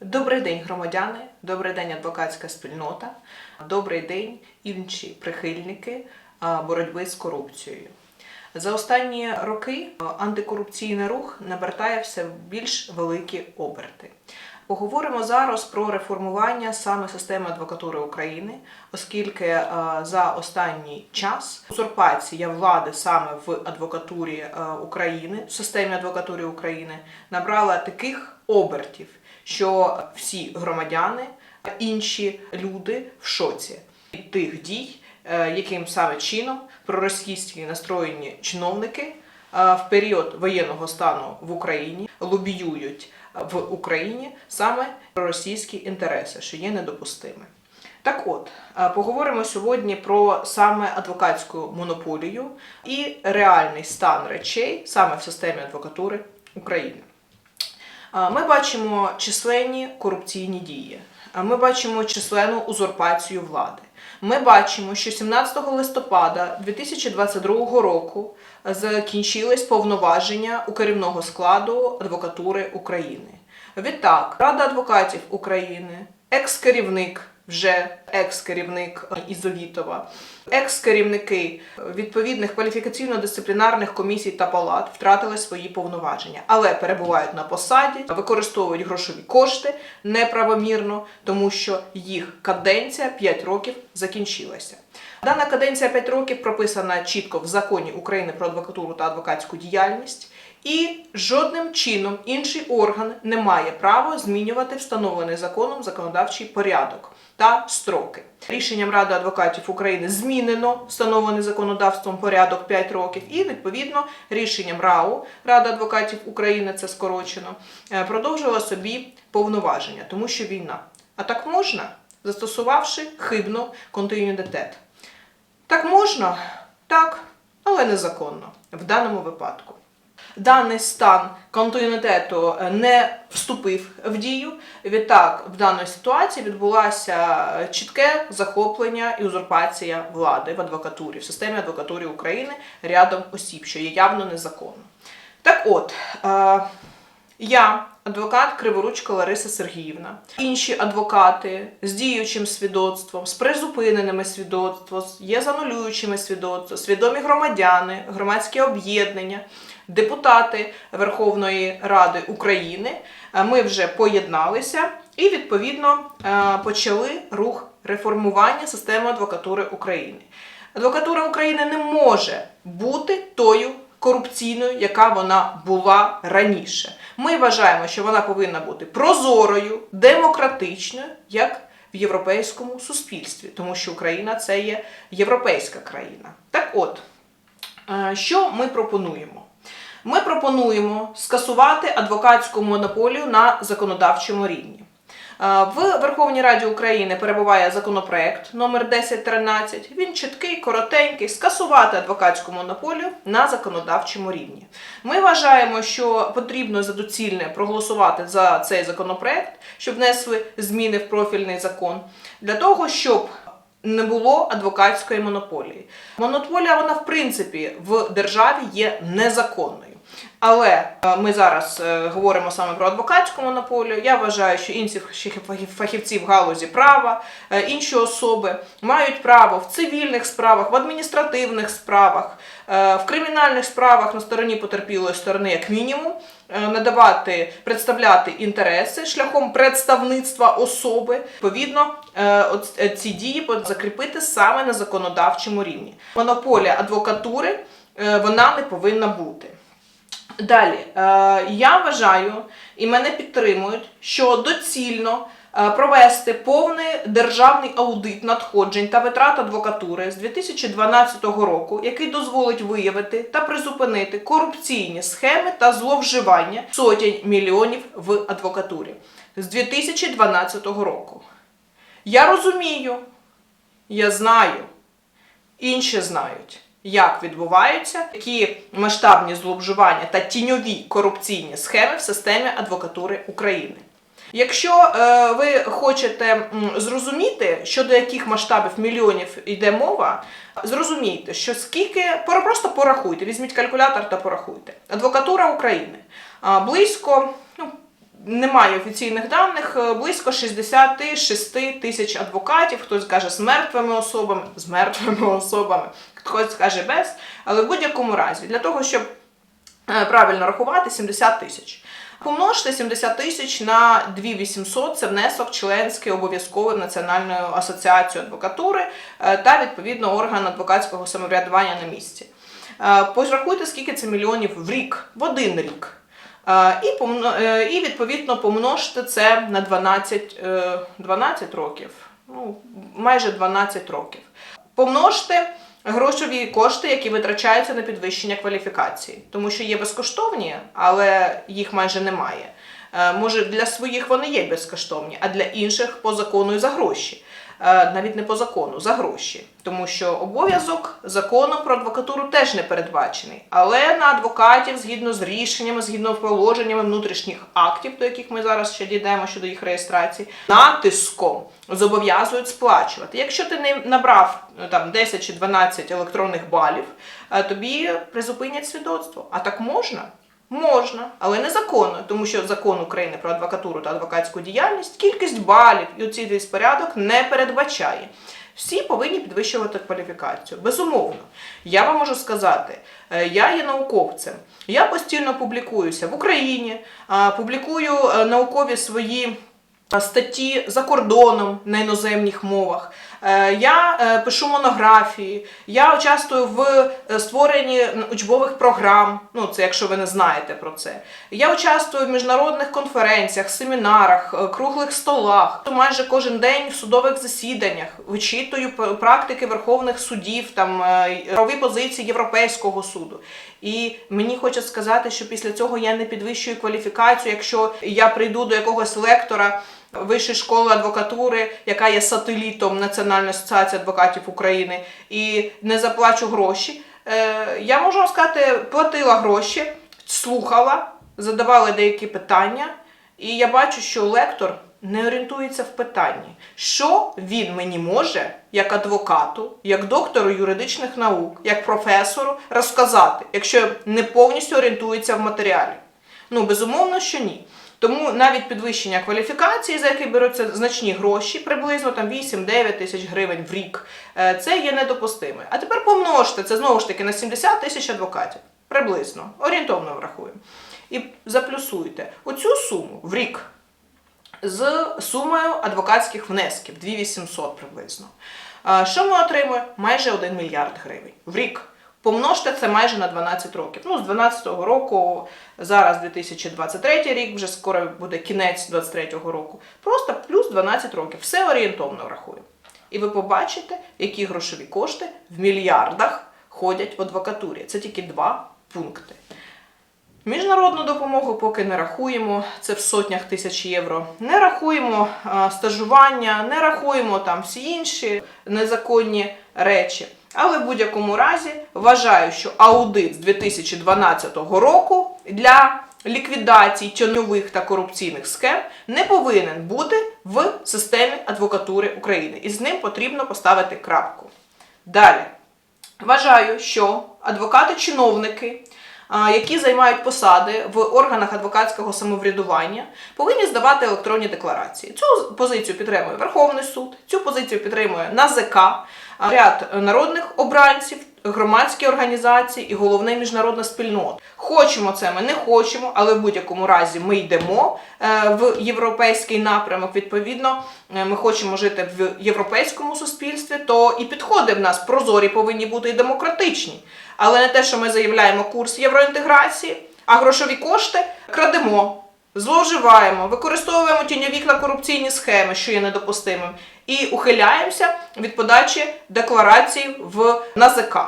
Добрий день, громадяни, добрий день, адвокатська спільнота, добрий день, інші прихильники боротьби з корупцією. За останні роки антикорупційний рух набертає все більш великі оберти. Поговоримо зараз про реформування саме системи адвокатури України, оскільки за останній час узурпація влади саме в адвокатурі України, в системі адвокатури України набрала таких обертів, що всі громадяни, інші люди в шоці від тих дій, е, яким саме чином проросійські настроєні чиновники е, в період воєнного стану в Україні лобіюють в Україні саме проросійські інтереси, що є недопустими. Так от, е, поговоримо сьогодні про саме адвокатську монополію і реальний стан речей саме в системі адвокатури України. Ми бачимо численні корупційні дії. Ми бачимо численну узурпацію влади. Ми бачимо, що 17 листопада 2022 року закінчились повноваження у керівного складу адвокатури України. Відтак, Рада адвокатів України, екс-керівник, вже екс-керівник Ізолітова, екс-керівники відповідних кваліфікаційно-дисциплінарних комісій та палат втратили свої повноваження, але перебувають на посаді, використовують грошові кошти неправомірно, тому що їх каденція 5 років закінчилася. Дана каденція 5 років прописана чітко в законі України про адвокатуру та адвокатську діяльність. І жодним чином інший орган не має права змінювати встановлений законом законодавчий порядок та строки. Рішенням Ради адвокатів України змінено встановлений законодавством порядок 5 років, і відповідно рішенням РАУ Рада адвокатів України це скорочено е, продовжила собі повноваження, тому що війна. А так можна, застосувавши хибно континуїтет. Так можна, так, але незаконно в даному випадку. Даний стан континуїтету не вступив в дію. Відтак, в даній ситуації відбулося чітке захоплення і узурпація влади в адвокатурі, в системі адвокатури України рядом осіб, що є явно незаконно. Так от, е, я, адвокат Криворучка Лариса Сергіївна, інші адвокати з діючим свідоцтвом, з призупиненими свідоцтвом, є з анулюючими свідоцтвом, свідомі громадяни, громадські об'єднання, депутати Верховної Ради України. е, Ми вже поєдналися і відповідно е, почали рух реформування системи адвокатури України. Адвокатура України не може бути тою корупційною, яка вона була раніше. Ми вважаємо, що вона повинна бути прозорою, демократичною, як в європейському суспільстві, тому що Україна це є європейська країна. Так от, е, що ми пропонуємо? Ми пропонуємо скасувати адвокатську монополію на законодавчому рівні. В Верховній Раді України перебуває законопроект номер 1013. Він чіткий, коротенький, скасувати адвокатську монополію на законодавчому рівні. Ми вважаємо, що потрібно за доцільне проголосувати за цей законопроект, щоб внесли зміни в профільний закон, для того, щоб не було адвокатської монополії. Монополія, вона в принципі в державі є незаконною. Але е, ми зараз е, говоримо саме про адвокатську монополію. Я вважаю, що інші фахівці в галузі права, е, інші особи мають право в цивільних справах, в адміністративних справах, в кримінальних справах на стороні потерпілої сторони, як мінімум, надавати, представляти інтереси шляхом представництва особи. Відповідно, ці дії закріпити саме на законодавчому рівні. Монополія адвокатури вона не повинна бути. Далі, е, я вважаю і мене підтримують, що доцільно е, провести повний державний аудит надходжень та витрат адвокатури з 2012 року, який дозволить виявити та призупинити корупційні схеми та зловживання сотень мільйонів в адвокатурі з 2012 року. Я розумію, я знаю, інші знають, як відбуваються такі масштабні зловживання та тіньові корупційні схеми в системі адвокатури України. Якщо е, ви хочете зрозуміти, щодо яких масштабів мільйонів йде мова, зрозумійте, що скільки просто порахуйте, візьміть калькулятор та порахуйте. Адвокатура України близько ну, немає офіційних даних, е, близько 66 тисяч адвокатів. Хтось каже з мертвими особами, з мертвими особами, хтось каже без. Але в будь-якому разі, для того, щоб е, правильно рахувати, 70 тисяч. Помножте 70 тисяч на 2800 – це внесок членський обов'язковий в Національну асоціацію адвокатури е, та відповідно орган адвокатського самоврядування на місці. Е, скільки це мільйонів в рік, в один рік. Е, І, помно- е, і відповідно помножте це на 12, е, 12 років, ну, майже 12 років. Помножте грошові кошти, які витрачаються на підвищення кваліфікації, тому що є безкоштовні, але їх майже немає. Е, Може, для своїх вони є безкоштовні, а для інших по закону і за гроші. Е, Навіть не по закону, за гроші. Тому що обов'язок закону про адвокатуру теж не передбачений. Але на адвокатів, згідно з рішеннями, згідно з положеннями внутрішніх актів, до яких ми зараз ще дійдемо щодо їх реєстрації, натиском зобов'язують сплачувати. Якщо ти не набрав ну, там 10 чи 12 електронних балів, е, тобі призупинять свідоцтво. А так можна? Можна, але незаконно, тому що закон України про адвокатуру та адвокатську діяльність кількість балів і цей весь порядок не передбачає. Всі повинні підвищувати кваліфікацію. Безумовно, я вам можу сказати, е, я є науковцем. Я постійно публікуюся в Україні, публікую е, наукові свої статті за кордоном на іноземних мовах. Е, Я е, пишу монографії, я участвую в е, створенні учбових програм. Ну, це якщо ви не знаєте про це. Я участвую в міжнародних конференціях, семінарах, круглих столах. Майже кожен день в судових засіданнях вичитую практики верховних судів, там правові позиції Європейського суду. І мені хочуть сказати, що після цього я не підвищую кваліфікацію, якщо я прийду до якогось лектора. Вищої школи адвокатури, яка є сателітом Національної асоціації адвокатів України, і не заплачу гроші. Е, я можу вам сказати, платила гроші, слухала, задавала деякі питання, і я бачу, що лектор не орієнтується в питанні, що він мені може, як адвокату, як доктору юридичних наук, як професору, розказати, якщо не повністю орієнтується в матеріалі. Ну, безумовно, що ні. Тому навіть підвищення кваліфікації, за які беруться значні гроші, приблизно там 8-9 тисяч гривень в рік, е, це є недопустиме. А тепер помножте це знову ж таки на 70 тисяч адвокатів. Приблизно, орієнтовно врахуємо. І заплюсуйте оцю суму в рік з сумою адвокатських внесків 2800 приблизно. Що ми отримуємо? Майже 1 мільярд гривень в рік. Помножте це майже на 12 років. Ну, з 12-го року, зараз 2023 рік, вже скоро буде кінець 23-го року. Просто плюс 12 років. Все орієнтовно рахуємо. І ви побачите, які грошові кошти в мільярдах ходять в адвокатурі. Це тільки два пункти. Міжнародну допомогу поки не рахуємо, це в сотнях тисяч євро. Не рахуємо стажування, не рахуємо там всі інші незаконні речі. Але в будь-якому разі вважаю, що аудит з 2012 року для ліквідації тіньових та корупційних схем не повинен бути в системі адвокатури України. І з ним потрібно поставити крапку. Далі. Вважаю, що адвокати-чиновники, які займають посади в органах адвокатського самоврядування, повинні здавати електронні декларації. Цю позицію підтримує Верховний суд, цю позицію підтримує НАЗК, ряд народних обранців, громадські організації і головне міжнародна спільнота. Хочемо це, ми не хочемо, але в будь-якому разі ми йдемо е, в європейський напрямок. Відповідно, е, ми хочемо жити в європейському суспільстві, то і підходи в нас прозорі повинні бути і демократичні. Але не те, що ми заявляємо курс євроінтеграції, а грошові кошти крадемо. Зловживаємо, використовуємо тіньові та корупційні схеми, що є недопустимим, і ухиляємося від подачі декларацій в НАЗК.